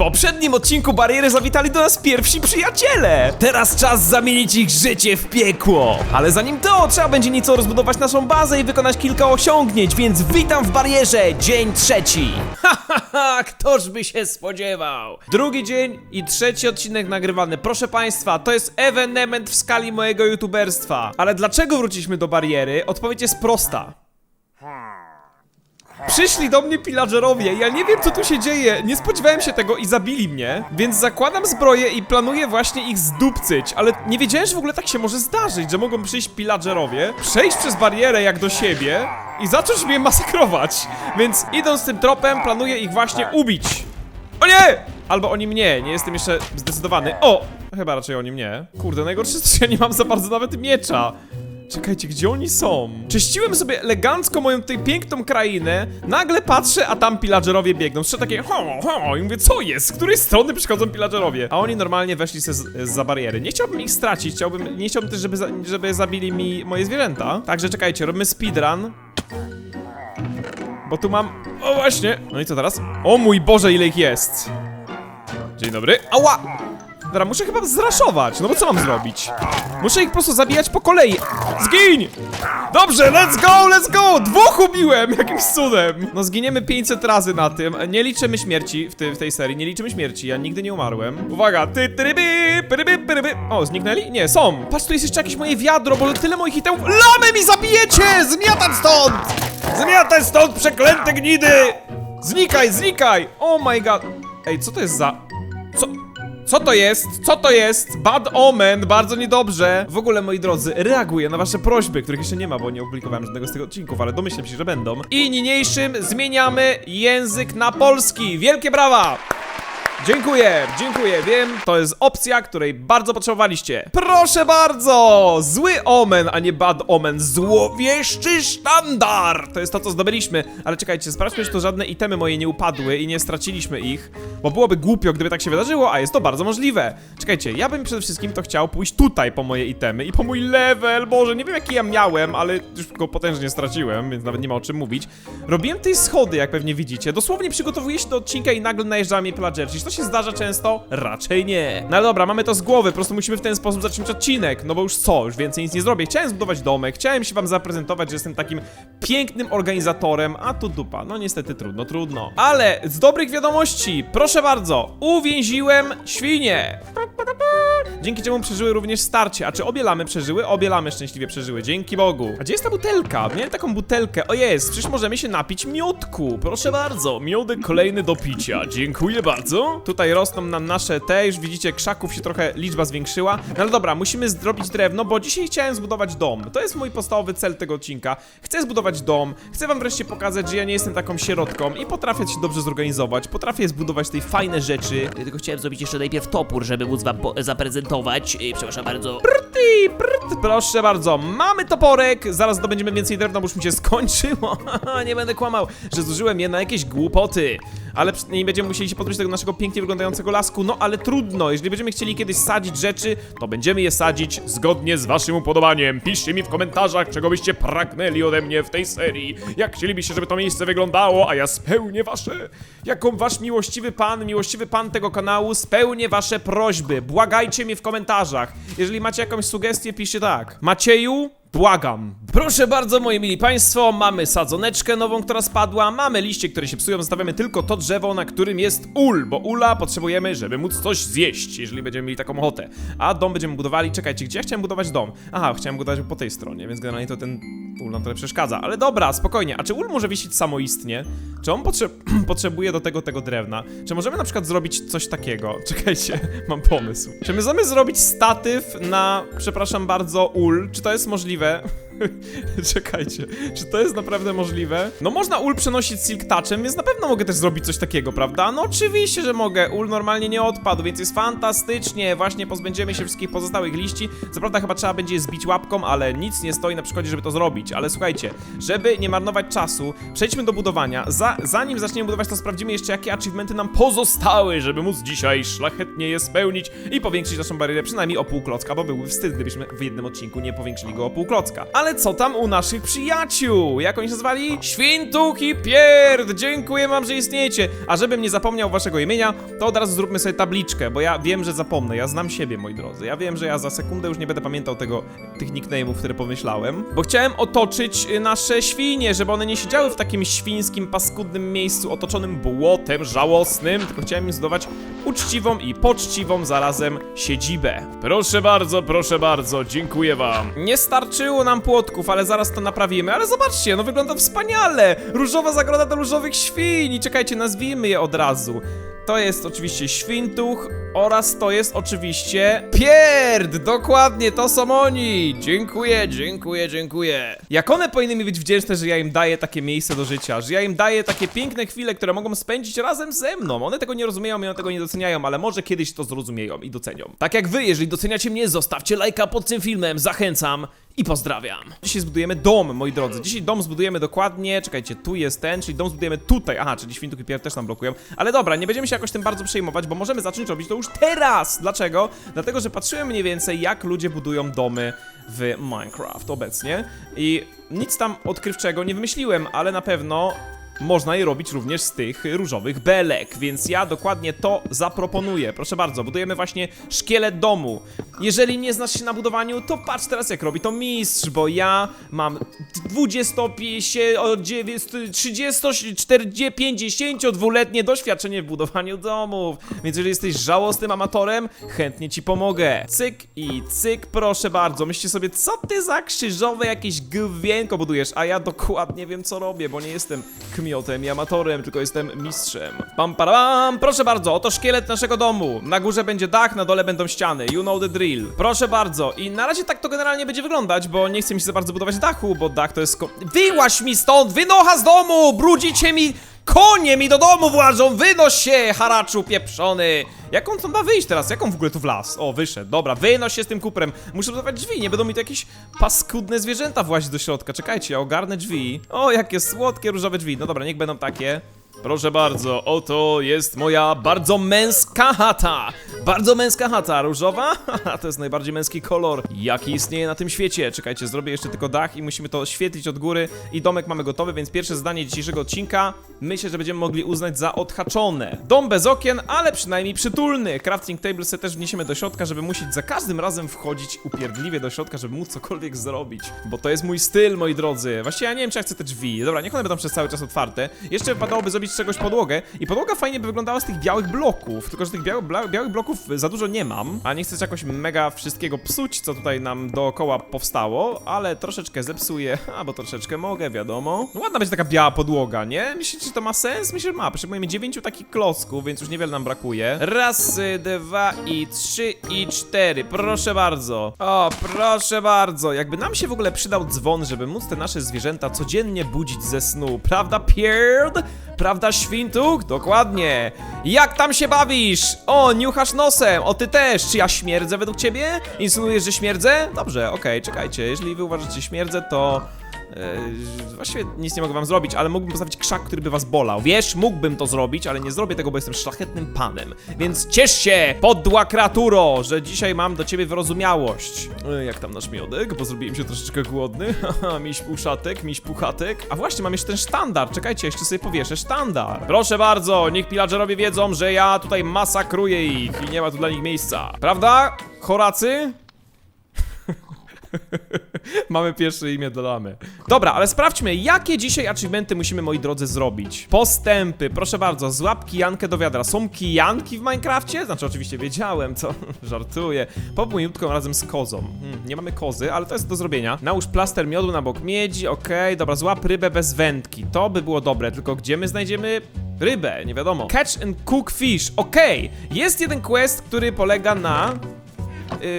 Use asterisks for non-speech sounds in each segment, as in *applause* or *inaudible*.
poprzednim odcinku bariery zawitali do nas pierwsi przyjaciele. Teraz czas zamienić ich życie w piekło. Ale zanim to, trzeba będzie nieco rozbudować naszą bazę i wykonać kilka osiągnięć, więc witam w barierze, dzień trzeci. *laughs* Ha, ha, ha, ktoż by się spodziewał. Drugi dzień i trzeci odcinek nagrywany. Proszę państwa, to jest ewenement w skali mojego youtuberstwa. Ale dlaczego wróciliśmy do bariery? Odpowiedź jest prosta. Przyszli do mnie pillagerowie, ja nie wiem co tu się dzieje, nie spodziewałem się tego i zabili mnie, więc zakładam zbroję i planuję właśnie ich zdupcyć, ale nie wiedziałem, że w ogóle tak się może zdarzyć, że mogą przyjść pillagerowie, przejść przez barierę jak do siebie i zacząć mnie masakrować, więc idąc tym tropem planuję ich właśnie ubić. O nie! Albo oni mnie, nie jestem jeszcze zdecydowany. O! Chyba raczej oni mnie. Kurde, najgorsze jest, że ja nie mam za bardzo nawet miecza. Czekajcie, gdzie oni są? Czyściłem sobie elegancko moją tutaj piękną krainę, nagle patrzę, a tam pillagerowie biegną. Jeszcze takie ho, ho, i mówię, co jest? Z której strony przychodzą pillagerowie? A oni normalnie weszli se za bariery. Nie chciałbym ich stracić, chciałbym, nie chciałbym też, żeby, żeby zabili mi moje zwierzęta. Także czekajcie, robimy speedrun. Bo tu mam... O właśnie! No i co teraz? O mój Boże, ile ich jest! Dzień dobry. Ała! Dobra, muszę chyba zraszować, no bo co mam zrobić? Muszę ich po prostu zabijać po kolei. Zgiń! Dobrze, let's go, let's go! Dwóch ubiłem, *laughs* jakimś cudem. No zginiemy 500 razy na tym. Nie liczymy śmierci w, ty, w tej serii, nie liczymy śmierci, ja nigdy nie umarłem. Uwaga, ty, tyryby, pyryby, pyryby. O, zniknęli? Nie, są. Patrz, tu jest jeszcze jakieś moje wiadro, bo tyle moich itemów. Lamy mi zabijecie! Zmiatać stąd! Zmiatać stąd, przeklęte gnidy! Znikaj, znikaj! Oh my god. Ej, co to jest za... Co? Co to jest? Co to jest? Bad omen, bardzo niedobrze. W ogóle, moi drodzy, reaguję na wasze prośby, których jeszcze nie ma, bo nie opublikowałem żadnego z tych odcinków, ale domyślam się, że będą. I niniejszym zmieniamy język na polski. Wielkie brawa! Dziękuję, dziękuję, wiem, to jest opcja, której bardzo potrzebowaliście. Proszę bardzo! Zły omen, a nie bad omen. Złowieszczy sztandar! To jest to, co zdobyliśmy. Ale czekajcie, sprawdźmy, czy to żadne itemy moje nie upadły i nie straciliśmy ich. Bo byłoby głupio, gdyby tak się wydarzyło, a jest to bardzo możliwe. Czekajcie, ja bym przede wszystkim to chciał pójść tutaj po moje itemy i po mój level. Boże, nie wiem jaki ja miałem, ale już go potężnie straciłem, więc nawet nie ma o czym mówić. Robiłem tej schody, jak pewnie widzicie. Dosłownie przygotowuję się do odcinka i nagle najeżdża mnie pillager. To się zdarza często? Raczej nie. No ale dobra, mamy to z głowy, po prostu musimy w ten sposób zacząć odcinek. No bo już co, już więcej nic nie zrobię. Chciałem zbudować domek, chciałem się wam zaprezentować, że jestem takim pięknym organizatorem, a tu dupa. No niestety trudno, trudno. Ale z dobrych wiadomości, proszę bardzo, uwięziłem świnie. Dzięki czemu przeżyły również starcie. A czy obie lamy przeżyły? Obie lamy szczęśliwie przeżyły, dzięki Bogu. A gdzie jest ta butelka? Miałem taką butelkę. O jest, przecież możemy się napić miodku. Proszę bardzo, miodek kolejny do picia. Dziękuję bardzo. Tutaj rosną nam nasze te, już widzicie, krzaków się trochę liczba zwiększyła. No ale dobra, musimy zrobić drewno, bo dzisiaj chciałem zbudować dom. To jest mój podstawowy cel tego odcinka. Chcę zbudować dom, chcę wam wreszcie pokazać, że ja nie jestem taką sierotką i potrafię się dobrze zorganizować, potrafię zbudować tutaj fajne rzeczy. Tylko chciałem zrobić jeszcze najpierw topór, żeby móc wam zaprezentować. Yy, Przepraszam bardzo. Prty, prt, proszę bardzo, mamy toporek, zaraz zdobędziemy więcej drewna, bo już mi się *laughs* skończyło. *laughs* Nie będę kłamał, że zużyłem je na jakieś głupoty. Ale nie będziemy musieli się pozbyć tego naszego pięknie wyglądającego lasku, no ale trudno, jeżeli będziemy chcieli kiedyś sadzić rzeczy, to będziemy je sadzić zgodnie z waszym upodobaniem. Piszcie mi w komentarzach, czego byście pragnęli ode mnie w tej serii. Jak chcielibyście, żeby to miejsce wyglądało, a ja spełnię wasze, jako wasz miłościwy pan, miłościwy pan tego kanału, spełnię wasze prośby. Błagajcie mnie w komentarzach. Jeżeli macie jakąś sugestię, piszcie tak. Macieju, Błagam. Proszę bardzo, moi mili państwo, mamy sadzoneczkę nową, która spadła, mamy liście, które się psują, zostawiamy tylko to drzewo, na którym jest ul, bo ula potrzebujemy, żeby móc coś zjeść, jeżeli będziemy mieli taką ochotę. A dom będziemy budowali, czekajcie, gdzie ja chciałem budować dom? Aha, chciałem budować po tej stronie, więc generalnie to ten ul nam trochę przeszkadza, ale dobra, spokojnie. A czy ul może wisieć samoistnie? Czy on potrze *clears throat* potrzebuje do tego tego drewna? Czy możemy na przykład zrobić coś takiego? *laughs* Czekajcie, mam pomysł. Czy my możemy zrobić statyw na, przepraszam bardzo, ul? Czy to jest możliwe? *laughs* Czekajcie, czy to jest naprawdę możliwe? No można ul przenosić silk touchem, więc na pewno mogę też zrobić coś takiego, prawda? No oczywiście, że mogę. Ul normalnie nie odpadł, więc jest fantastycznie. Właśnie pozbędziemy się wszystkich pozostałych liści. Co prawda chyba trzeba będzie je zbić łapką, ale nic nie stoi na przeszkodzie, żeby to zrobić. Ale słuchajcie, żeby nie marnować czasu, przejdźmy do budowania. Za, zanim zaczniemy budować, to sprawdzimy jeszcze, jakie achievementy nam pozostały, żeby móc dzisiaj szlachetnie je spełnić i powiększyć naszą barierę przynajmniej o pół klocka, bo byłby wstyd, gdybyśmy w jednym odcinku nie powiększyli go o pół klocka. Ale ale co tam u naszych przyjaciół? Jak oni się nazwali? Świntuch i Pierd! Dziękuję wam, że istniejecie. A żebym nie zapomniał waszego imienia, to od razu zróbmy sobie tabliczkę, bo ja wiem, że zapomnę. Ja znam siebie, moi drodzy. Ja wiem, że ja za sekundę już nie będę pamiętał tego, tych nickname'ów, które pomyślałem. Bo chciałem otoczyć y, nasze świnie, żeby one nie siedziały w takim świńskim, paskudnym miejscu otoczonym błotem żałosnym, tylko chciałem im zbudować uczciwą i poczciwą zarazem siedzibę. Proszę bardzo, proszę bardzo, dziękuję wam. Nie starczyło nam ale zaraz to naprawimy. Ale zobaczcie, no wygląda wspaniale! Różowa zagroda do różowych świń! I czekajcie, nazwijmy je od razu. To jest oczywiście świntuch oraz to jest oczywiście pierd! Dokładnie, to są oni! Dziękuję, dziękuję, dziękuję. Jak one powinny mi być wdzięczne, że ja im daję takie miejsce do życia, że ja im daję takie piękne chwile, które mogą spędzić razem ze mną. One tego nie rozumieją i one tego nie doceniają, ale może kiedyś to zrozumieją i docenią. Tak jak wy, jeżeli doceniacie mnie, zostawcie lajka pod tym filmem, zachęcam i pozdrawiam. Dzisiaj zbudujemy dom, moi drodzy. Dzisiaj dom zbudujemy dokładnie, czekajcie, tu jest ten, czyli dom zbudujemy tutaj. Aha, czyli świntuk i pier też nam blokują. Ale dobra, nie będziemy się jakoś tym bardzo przejmować, bo możemy zacząć robić to już teraz. Dlaczego? Dlatego, że patrzyłem mniej więcej, jak ludzie budują domy w Minecraft obecnie i nic tam odkrywczego nie wymyśliłem, ale na pewno można je robić również z tych różowych belek, więc ja dokładnie to zaproponuję. Proszę bardzo, budujemy właśnie szkielet domu. Jeżeli nie znasz się na budowaniu, to patrz teraz jak robi to mistrz, bo ja mam 20, 30, 40, 52-letnie doświadczenie w budowaniu domów, więc jeżeli jesteś żałosnym amatorem, chętnie ci pomogę. Cyk i cyk, proszę bardzo. Myślcie sobie, co ty za krzyżowe jakieś gwienko budujesz, a ja dokładnie wiem co robię, bo nie jestem kmiotem i amatorem, tylko jestem mistrzem. Pam, param, proszę bardzo, oto szkielet naszego domu. Na górze będzie dach, na dole będą ściany. You know the drill. Proszę bardzo. I na razie tak to generalnie będzie wyglądać, bo nie chcę mi się za bardzo budować dachu, bo dach to jest... Wyłaź mi stąd! Wynocha z domu! Brudzicie mi... Konie mi do domu włażą! Wynoś się, haraczu pieprzony! Jak on tam ma wyjść teraz? Jak on w ogóle tu wlazł? O, wyszedł. Dobra, wynoś się z tym kuprem. Muszę budować drzwi, nie będą mi tu jakieś paskudne zwierzęta włazić do środka. Czekajcie, ja ogarnę drzwi. O, jakie słodkie różowe drzwi. No dobra, niech będą takie. Proszę bardzo, oto jest moja bardzo męska chata. Bardzo męska chata, różowa? *laughs* To jest najbardziej męski kolor, jaki istnieje na tym świecie. Czekajcie, zrobię jeszcze tylko dach i musimy to świetlić od góry. I domek mamy gotowy, więc pierwsze zdanie dzisiejszego odcinka myślę, że będziemy mogli uznać za odhaczone. Dom bez okien, ale przynajmniej przytulny. Crafting table sobie też wniesiemy do środka, żeby musieć za każdym razem wchodzić upierdliwie do środka, żeby móc cokolwiek zrobić. Bo to jest mój styl, moi drodzy. Właściwie ja nie wiem, czy ja chcę te drzwi. Dobra, niech one będą przez cały czas otwarte. Jeszcze wypadałoby zrobić z czegoś podłogę. I podłoga fajnie by wyglądała z tych białych bloków. Tylko, że tych białych, bloków za dużo nie mam. A nie chcę jakoś mega wszystkiego psuć, co tutaj nam dookoła powstało. Ale troszeczkę zepsuję. *laughs* A, bo troszeczkę mogę, wiadomo. No, ładna będzie taka biała podłoga, nie? Myślicie, że to ma sens? Myślę, że ma. Potrzebujemy dziewięciu takich klocków, więc już niewiele nam brakuje. Raz, y, dwa i trzy i cztery. Proszę bardzo. O, proszę bardzo. Jakby nam się w ogóle przydał dzwon, żeby móc te nasze zwierzęta codziennie budzić ze snu. Prawda, Pierd? Prawda, świntuch? Dokładnie. Jak tam się bawisz? O, niuchasz nosem. O, ty też. Czy ja śmierdzę według ciebie? Insynuujesz, że śmierdzę? Dobrze, okej, czekajcie. Jeżeli wy uważacie, śmierdzę, to... Yy, właściwie nic nie mogę wam zrobić, ale mógłbym postawić krzak, który by was bolał. Wiesz, mógłbym to zrobić, ale nie zrobię tego, bo jestem szlachetnym panem. Więc ciesz się, podła kreaturo, że dzisiaj mam do ciebie wyrozumiałość. Yy, jak tam nasz miodek, bo zrobiłem się troszeczkę głodny. *laughs* Haha, miś uszatek, miś puchatek. A właśnie, mam jeszcze ten sztandar. Czekajcie, jeszcze sobie powieszę sztandar. Proszę bardzo, niech pillagerowie wiedzą, że ja tutaj masakruję ich i nie ma tu dla nich miejsca. Prawda, Horacy? *laughs* Mamy pierwsze imię, dodamy. Dobra, ale sprawdźmy, jakie dzisiaj achievementy musimy, moi drodzy, zrobić. Postępy, proszę bardzo, złap kijankę do wiadra. Są kijanki w Minecrafcie? Znaczy, oczywiście wiedziałem, co? *laughs* Żartuję. Popłyń łódką razem z kozą. Hmm, nie mamy kozy, ale to jest do zrobienia. Nałóż plaster miodu na bok miedzi, okej, dobra, złap rybę bez wędki. To by było dobre, tylko gdzie my znajdziemy rybę? Nie wiadomo. Catch and cook fish, okej. Jest jeden quest, który polega na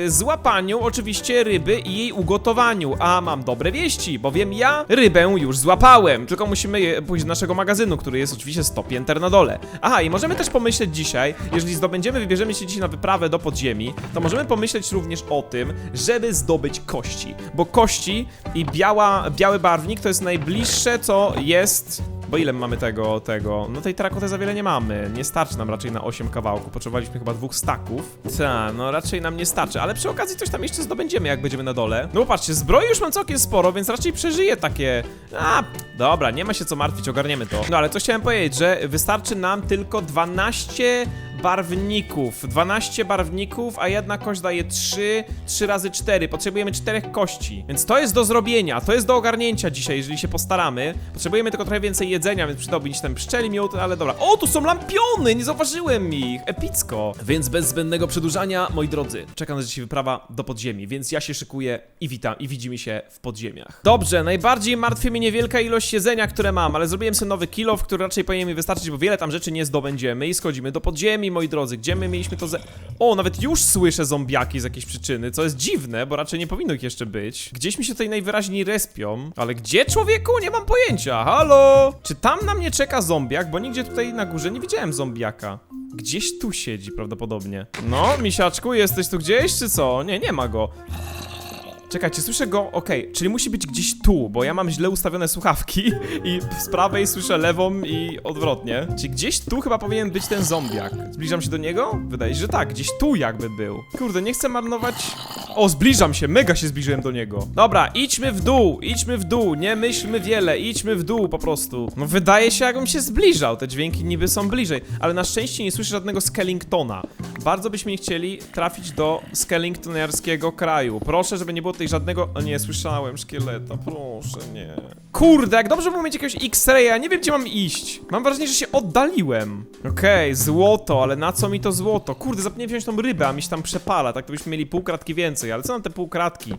złapaniu oczywiście ryby i jej ugotowaniu. A mam dobre wieści, bowiem ja rybę już złapałem. Tylko musimy pójść do naszego magazynu, który jest oczywiście 100 pięter na dole. Aha, i możemy też pomyśleć dzisiaj, jeżeli zdobędziemy, wybierzemy się dzisiaj na wyprawę do podziemi, to możemy pomyśleć również o tym, żeby zdobyć kości. Bo kości i biała, biały barwnik to jest najbliższe, co jest Bo ile mamy tego, tego? No tej terakoty za wiele nie mamy. Nie starczy nam raczej na 8 kawałków. Potrzebowaliśmy chyba dwóch staków. Ta, no raczej nam nie starczy, ale przy okazji coś tam jeszcze zdobędziemy, jak będziemy na dole. No popatrzcie, zbroi już mam całkiem sporo, więc raczej przeżyję takie... A, dobra, nie ma się co martwić, ogarniemy to. No ale co chciałem powiedzieć, że wystarczy nam tylko 12 barwników. 12 barwników, a jedna kość daje 3, 3 razy 4. Potrzebujemy 4 kości. Więc to jest do zrobienia, to jest do ogarnięcia dzisiaj, jeżeli się postaramy. Potrzebujemy tylko trochę więcej jedzenia, więc przydałby się ten pszczeli miód, ale dobra. O, tu są lampiony, nie zauważyłem ich. Epicko. Więc bez zbędnego przedłużania, moi drodzy, czekam na dzisiaj wyprawa do podziemi, więc ja się szykuję i witam, i widzimy się w podziemiach. Dobrze, najbardziej martwi mnie niewielka ilość jedzenia, które mam, ale zrobiłem sobie nowy kilo, w który raczej powinien mi wystarczyć, bo wiele tam rzeczy nie zdobędziemy i schodzimy do podziemi, moi drodzy, gdzie my mieliśmy to ze... O, nawet już słyszę zombiaki z jakiejś przyczyny, co jest dziwne, bo raczej nie powinno ich jeszcze być. Gdzieś mi się tutaj najwyraźniej respią, ale gdzie, człowieku? Nie mam pojęcia, halo? Czy tam na mnie czeka zombiak, bo nigdzie tutaj na górze nie widziałem zombiaka. Gdzieś tu siedzi prawdopodobnie. No, misiaczku, jesteś tu gdzieś, czy co? Nie, nie ma go. Czekajcie, słyszę go, okej, czyli musi być gdzieś tu, bo ja mam źle ustawione słuchawki *laughs* i z prawej słyszę lewą i odwrotnie. Czyli gdzieś tu chyba powinien być ten zombiak. Zbliżam się do niego? Wydaje się, że tak, gdzieś tu jakby był. Kurde, nie chcę marnować... O, zbliżam się, mega się zbliżyłem do niego. Dobra, idźmy w dół, idźmy w dół, nie myślmy wiele, idźmy w dół po prostu. No wydaje się, jakbym się zbliżał, te dźwięki niby są bliżej, ale na szczęście nie słyszę żadnego Skellingtona. Bardzo byśmy chcieli trafić do Skellingtoniarskiego kraju. Proszę, żeby nie było tutaj żadnego... O nie, słyszałem szkieleta, proszę, nie. Kurde, jak dobrze było mieć jakiegoś X-raya, nie wiem gdzie mam iść. Mam wrażenie, że się oddaliłem. Okej, złoto, ale na co mi to złoto? Kurde, zapomniałem wziąć tą rybę, a mi się tam przepala, tak to byśmy mieli pół kratki więcej, ale co na te pół kratki?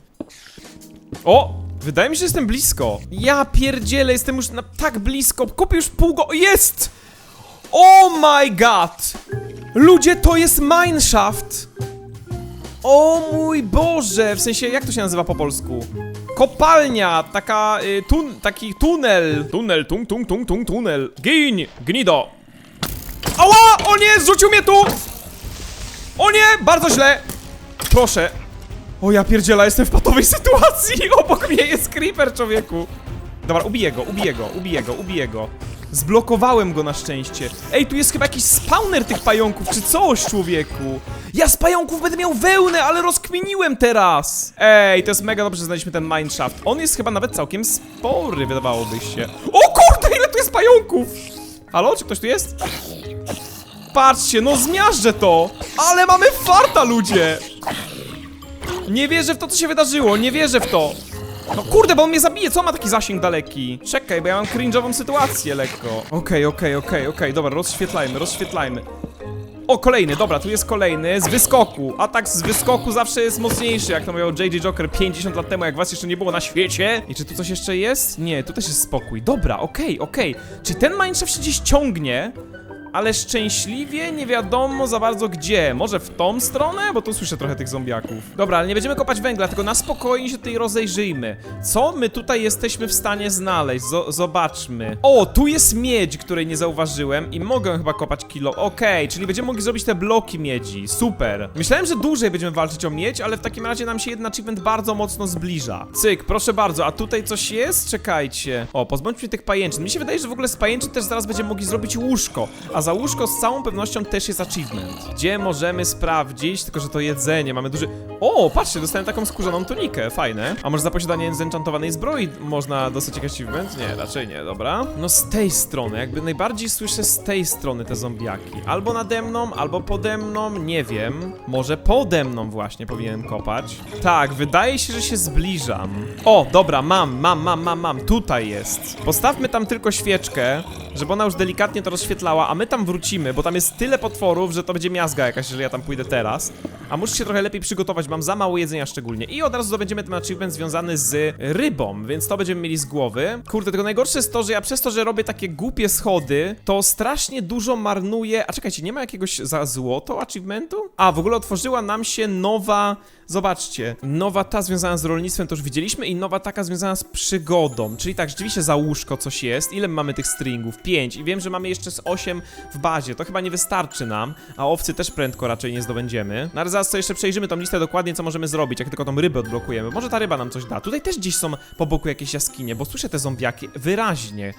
O! Wydaje mi się, że jestem blisko. Ja pierdzielę, jestem już na, tak blisko. Kupię już pół go... Jest! Oh my god! Ludzie, to jest mineshaft! O mój Boże! W sensie, jak to się nazywa po polsku? Kopalnia! Taka, y, tun, taki tunel. Tunel, tung, tung, tung, tung, tunel. Gin! Gnido! Ała! O nie! Zrzucił mnie tu! O nie! Bardzo źle! Proszę. O ja pierdziela, jestem w patowej *laughs* sytuacji! Obok mnie jest creeper, człowieku! Dobra, ubiję go, ubiję go, ubiję go, ubiję go. Zblokowałem go na szczęście. Ej, tu jest chyba jakiś spawner tych pająków, czy coś, człowieku. Ja z pająków będę miał wełnę, ale rozkminiłem teraz. Ej, to jest mega dobrze, że znaleźliśmy ten mineshaft. On jest chyba nawet całkiem spory, wydawałoby się. O kurde, ile tu jest pająków! Halo, czy ktoś tu jest? Patrzcie, no zmiażdżę to! Ale mamy farta, ludzie! Nie wierzę w to, co się wydarzyło, nie wierzę w to. No kurde, bo on mnie zabije, co on ma taki zasięg daleki? Czekaj, bo ja mam cringe'ową sytuację lekko. Okej, okej, okej, okej, dobra, rozświetlajmy, rozświetlajmy. O, kolejny, dobra, tu jest kolejny, z wyskoku. Atak z wyskoku zawsze jest mocniejszy, jak to mówił JJ Joker 50 lat temu, jak was jeszcze nie było na świecie. I czy tu coś jeszcze jest? Nie, tu też jest spokój. Dobra, okej, okej. Czy ten mineshaft się gdzieś ciągnie? Ale szczęśliwie nie wiadomo za bardzo gdzie. Może w tą stronę? Bo tu słyszę trochę tych zombiaków. Dobra, ale nie będziemy kopać węgla, tylko na spokojnie się tutaj rozejrzyjmy. Co my tutaj jesteśmy w stanie znaleźć? Zo- zobaczmy. O, tu jest miedź, której nie zauważyłem i mogę chyba kopać kilo. Okej, czyli będziemy mogli zrobić te bloki miedzi. Super. Myślałem, że dłużej będziemy walczyć o miedź, ale w takim razie nam się jeden achievement bardzo mocno zbliża. Cyk, proszę bardzo, a tutaj coś jest? Czekajcie. O, pozbądźmy tych pajęczyn. Mi się wydaje, że w ogóle z pajęczyn też zaraz będziemy mogli zrobić łóżko. A za łóżko z całą pewnością też jest achievement. Gdzie możemy sprawdzić, tylko że to jedzenie, mamy duży... O, patrzcie, dostałem taką skórzaną tunikę, fajne. A może za posiadanie zenchantowanej zbroi można dostać jakiś achievement? Nie, raczej nie, dobra. No z tej strony, jakby najbardziej słyszę z tej strony te zombiaki. Albo nade mną, albo pode mną, nie wiem. Może pode mną właśnie powinienem kopać. Tak, wydaje się, że się zbliżam. O, dobra, mam, mam, mam, mam, mam, tutaj jest. Postawmy tam tylko świeczkę, żeby ona już delikatnie to rozświetlała, a my tam wrócimy, bo tam jest tyle potworów, że to będzie miazga jakaś, jeżeli ja tam pójdę teraz. A muszę się trochę lepiej przygotować, mam za mało jedzenia szczególnie. I od razu zdobędziemy ten achievement związany z rybą, więc to będziemy mieli z głowy. Kurde, tylko najgorsze jest to, że ja przez to, że robię takie głupie schody, to strasznie dużo marnuję. A czekajcie, nie ma jakiegoś za złoto achievementu? A, w ogóle otworzyła nam się nowa... Zobaczcie, nowa ta związana z rolnictwem to już widzieliśmy i nowa taka związana z przygodą. Czyli tak, rzeczywiście za łóżko coś jest. Ile my mamy tych stringów? 5. I wiem, że mamy jeszcze z 8 w bazie. To chyba nie wystarczy nam, a owcy też prędko raczej nie zdobędziemy. No ale zaraz sobie jeszcze przejrzymy tą listę dokładnie, co możemy zrobić, jak tylko tą rybę odblokujemy. Może ta ryba nam coś da. Tutaj też gdzieś są po boku jakieś jaskinie, bo słyszę te zombiaki wyraźnie.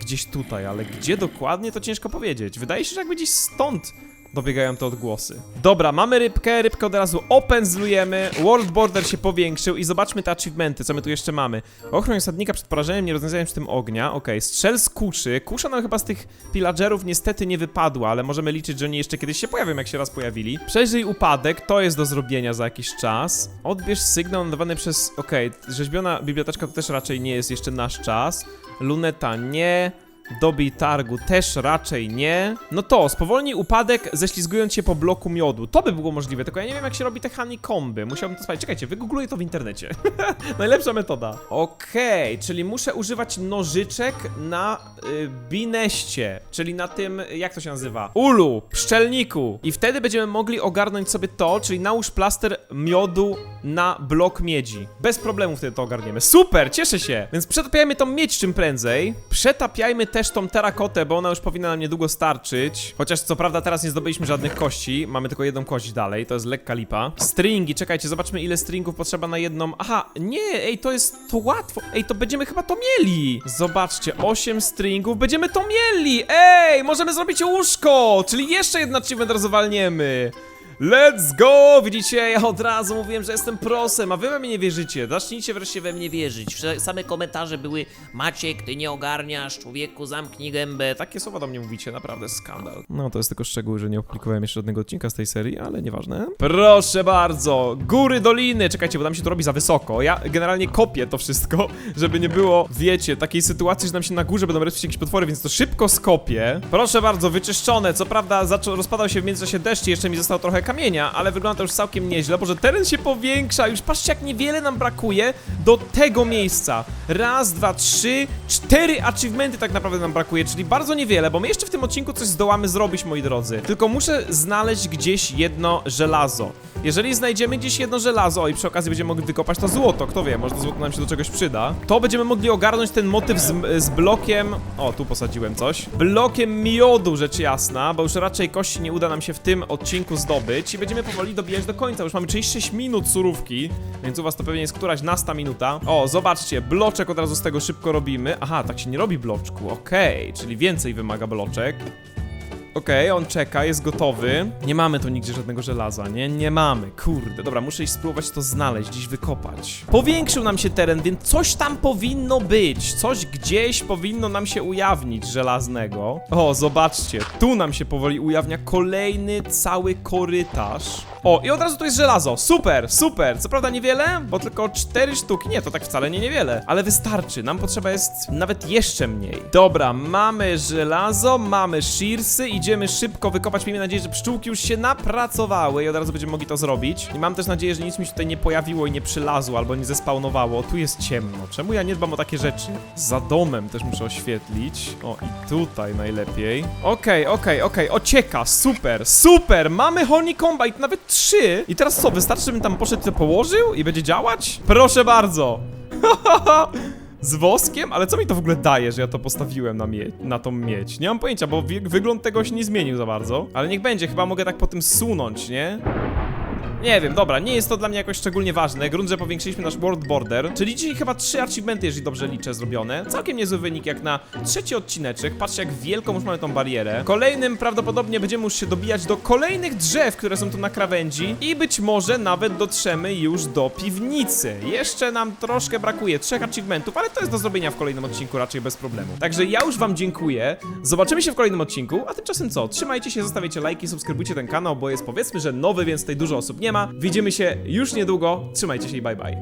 gdzieś tutaj, ale gdzie dokładnie to ciężko powiedzieć. Wydaje się, że jakby gdzieś stąd dobiegają te odgłosy. Dobra, mamy rybkę, rybkę od razu opędzlujemy, world border się powiększył i zobaczmy te achievementy, co my tu jeszcze mamy. Ochroń sadnika przed porażeniem, nie rozwiązaniem przy tym ognia, okej, strzel z kuszy, kusza nam chyba z tych pillagerów niestety nie wypadła, ale możemy liczyć, że oni jeszcze kiedyś się pojawią, jak się raz pojawili. Przejrzyj upadek, to jest do zrobienia za jakiś czas. Odbierz sygnał nadawany przez, okej, rzeźbiona biblioteczka to też raczej nie jest jeszcze nasz czas. Luneta nie. Dobij targu też raczej nie. No to, spowolnij upadek ześlizgując się po bloku miodu. To by było możliwe, tylko ja nie wiem jak się robi te honeycomby. Musiałbym to sprawdzić. Czekajcie, wygoogluję to w internecie. *laughs* Najlepsza metoda. Okej, czyli muszę używać nożyczek na y, bineście, czyli na tym, jak to się nazywa? Ulu, pszczelniku. I wtedy będziemy mogli ogarnąć sobie to, czyli nałóż plaster miodu na blok miedzi. Bez problemu wtedy to ogarniemy. Super, cieszę się. Więc przetapiajmy tą miedź czym prędzej. Przetapiajmy też tą terakotę, bo ona już powinna nam niedługo starczyć. Chociaż co prawda teraz nie zdobyliśmy żadnych kości. Mamy tylko jedną kość dalej, to jest lekka lipa. Stringi, czekajcie, zobaczmy ile stringów potrzeba na jedną. Aha, nie, ej, to jest to łatwo. Ej, to będziemy chyba to mieli. Zobaczcie, 8 stringów, będziemy to mieli. Ej, możemy zrobić łóżko, czyli jeszcze jedna achievement rozwalniemy. Let's go! Widzicie, ja od razu mówiłem, że jestem prosem, a wy we mnie nie wierzycie. Zacznijcie wreszcie we mnie wierzyć. Same komentarze były Maciek, ty nie ogarniasz, człowieku, zamknij gębę. Takie słowa do mnie mówicie, naprawdę skandal. No to jest tylko szczegół, że nie opublikowałem jeszcze żadnego odcinka z tej serii, ale nieważne. Proszę bardzo, góry, doliny. Czekajcie, bo nam się to robi za wysoko. Ja generalnie kopię to wszystko, *laughs* żeby nie było, wiecie, takiej sytuacji, że nam się na górze będą respić jakieś potwory, więc to szybko skopię. Proszę bardzo, wyczyszczone. Co prawda zaczął, rozpadał się w międzyczasie deszcz i jeszcze mi zostało trochę kamienia, ale wygląda to już całkiem nieźle, bo że teren się powiększa. Już patrzcie, jak niewiele nam brakuje do tego miejsca. Raz, dwa, trzy, cztery achievementy tak naprawdę nam brakuje, czyli bardzo niewiele, bo my jeszcze w tym odcinku coś zdołamy zrobić, moi drodzy. Tylko muszę znaleźć gdzieś jedno żelazo. Jeżeli znajdziemy gdzieś jedno żelazo i przy okazji będziemy mogli wykopać to złoto, kto wie, może to złoto nam się do czegoś przyda, to będziemy mogli ogarnąć ten motyw z, z blokiem... O, tu posadziłem coś. Blokiem miodu, rzecz jasna, bo już raczej kości nie uda nam się w tym odcinku zdobyć i będziemy powoli dobijać do końca. Już mamy 36 minut surówki, więc u was to pewnie jest któraś nasta minuta. O, zobaczcie, bloczek od razu z tego szybko robimy. Aha, tak się nie robi bloczku, okej, czyli więcej wymaga bloczek. Okej, on czeka, jest gotowy. Nie mamy tu nigdzie żadnego żelaza, nie? Nie mamy, kurde. Dobra, muszę iść spróbować to znaleźć, gdzieś wykopać. Powiększył nam się teren, więc coś tam powinno być. Coś gdzieś powinno nam się ujawnić żelaznego. O, zobaczcie, tu nam się powoli ujawnia kolejny cały korytarz. O, i od razu tu jest żelazo. Super, super. Co prawda niewiele, bo tylko cztery sztuki. Nie, to tak wcale nie niewiele. Ale wystarczy. Nam potrzeba jest nawet jeszcze mniej. Dobra, mamy żelazo, mamy shearsy. Idziemy szybko wykopać. Miejmy nadzieję, że pszczółki już się napracowały i od razu będziemy mogli to zrobić. I mam też nadzieję, że nic mi się tutaj nie pojawiło i nie przylazło albo nie zespawnowało. Tu jest ciemno. Czemu ja nie dbam o takie rzeczy? Za domem też muszę oświetlić. O, i tutaj najlepiej. Okej, okej, okej. Ocieka. Super, super. Mamy honeycomba i nawet trzy. I teraz co? Wystarczy, żebym tam poszedł i to położył i będzie działać? Proszę bardzo. *laughs* Z woskiem? Ale co mi to w ogóle daje, że ja to postawiłem na, mie na tą miedź? Nie mam pojęcia, bo wygląd tego się nie zmienił za bardzo. Ale niech będzie, chyba mogę tak po tym sunąć, nie? Nie wiem, dobra, nie jest to dla mnie jakoś szczególnie ważne. Grunt, że powiększyliśmy nasz world border. Czyli dzisiaj chyba trzy achievementy, jeżeli dobrze liczę, zrobione. Całkiem niezły wynik jak na trzeci odcineczek. Patrzcie, jak wielką już mamy tą barierę. Kolejnym prawdopodobnie będziemy już się dobijać do kolejnych drzew, które są tu na krawędzi. I być może nawet dotrzemy już do piwnicy. Jeszcze nam troszkę brakuje, trzech achievementów, ale to jest do zrobienia w kolejnym odcinku raczej bez problemu. Także ja już wam dziękuję. Zobaczymy się w kolejnym odcinku, a tymczasem co? Trzymajcie się, zostawiajcie lajki, subskrybujcie ten kanał, bo jest powiedzmy, że nowy, więc tutaj dużo osób nie ma. Widzimy się już niedługo. Trzymajcie się i bye bye.